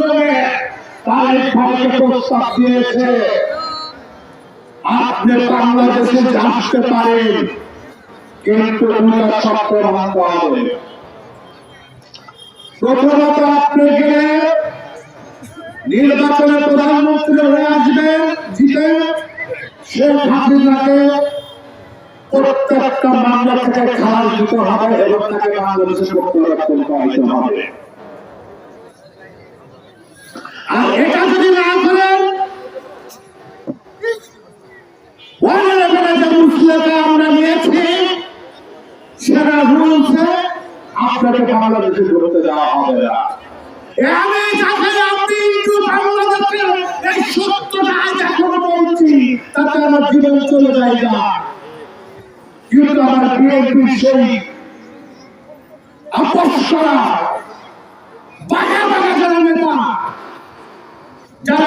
মাধ্যমে তারেক ভাইকে প্রস্তাব দিয়েছে। আপনি বাংলাদেশে আসতে পারেন, কিন্তু উনার সত্য মানতে হবে। প্রথমত আপনি গেলে নির্বাচনে প্রধানমন্ত্রী হয়ে আসবেন জিতে শেখ হাসিনাকে প্রত্যেকটা মামলা থেকে খালাস দিতে হবে, এবং তাকে বাংলাদেশে প্রত্যাবর্তন করাইতে হবে। আর এটা যদি আমরা নিয়েছি, সেটা হবে না। আমি বলছি, তাতে আমার জীবন চলে আপসরা বাঘা বাঘা যারা নেতা যারা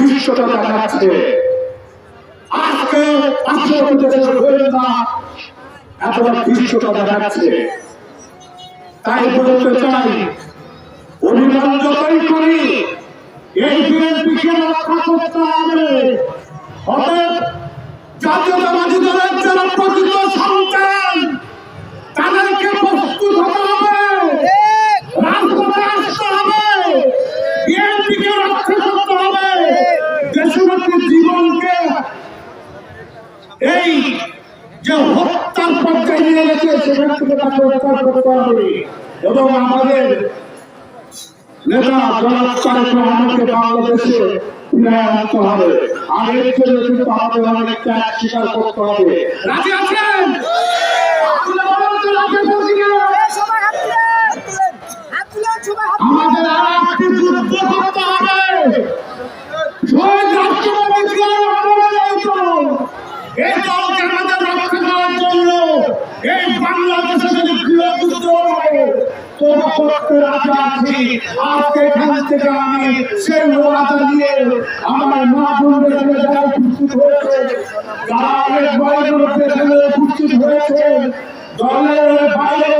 দৃশ্যটা দেখাচ্ছে। আজকে দেশের গোয়েন্দা এতটা দৃশ্যটা দেখাচ্ছে। তাই বলতে চাই অভিমান যতই করি। এই বিএনপিকে রক্ষা করতে হবে। অতএব জাতীয়তাবাদী দলের যারা প্রকৃত সন্তান তাদেরকে প্রস্তুত হতে হবে রাজপথে আসতে হবে বিএনপিকে রক্ষা করতে হবে দেশবাসীর জীবনকে এই যে হত্যার পর্যায়ে নিয়ে গেছে, সেখান থেকে তাকে করতে এবং আমাদের আমাদের অনেক ত্যাগ স্বীকার করতে হবে। রাজি আছেন? বাংলাদেশে যদি গৃহযুদ্ধ হয় করতে রাজি দিয়ে আমার মা বোনদের এখানে যারা উপস্থিত হয়েছে, যারা অনেক বয়সের এখানে উপস্থিত হয়েছে, দলের বাইরে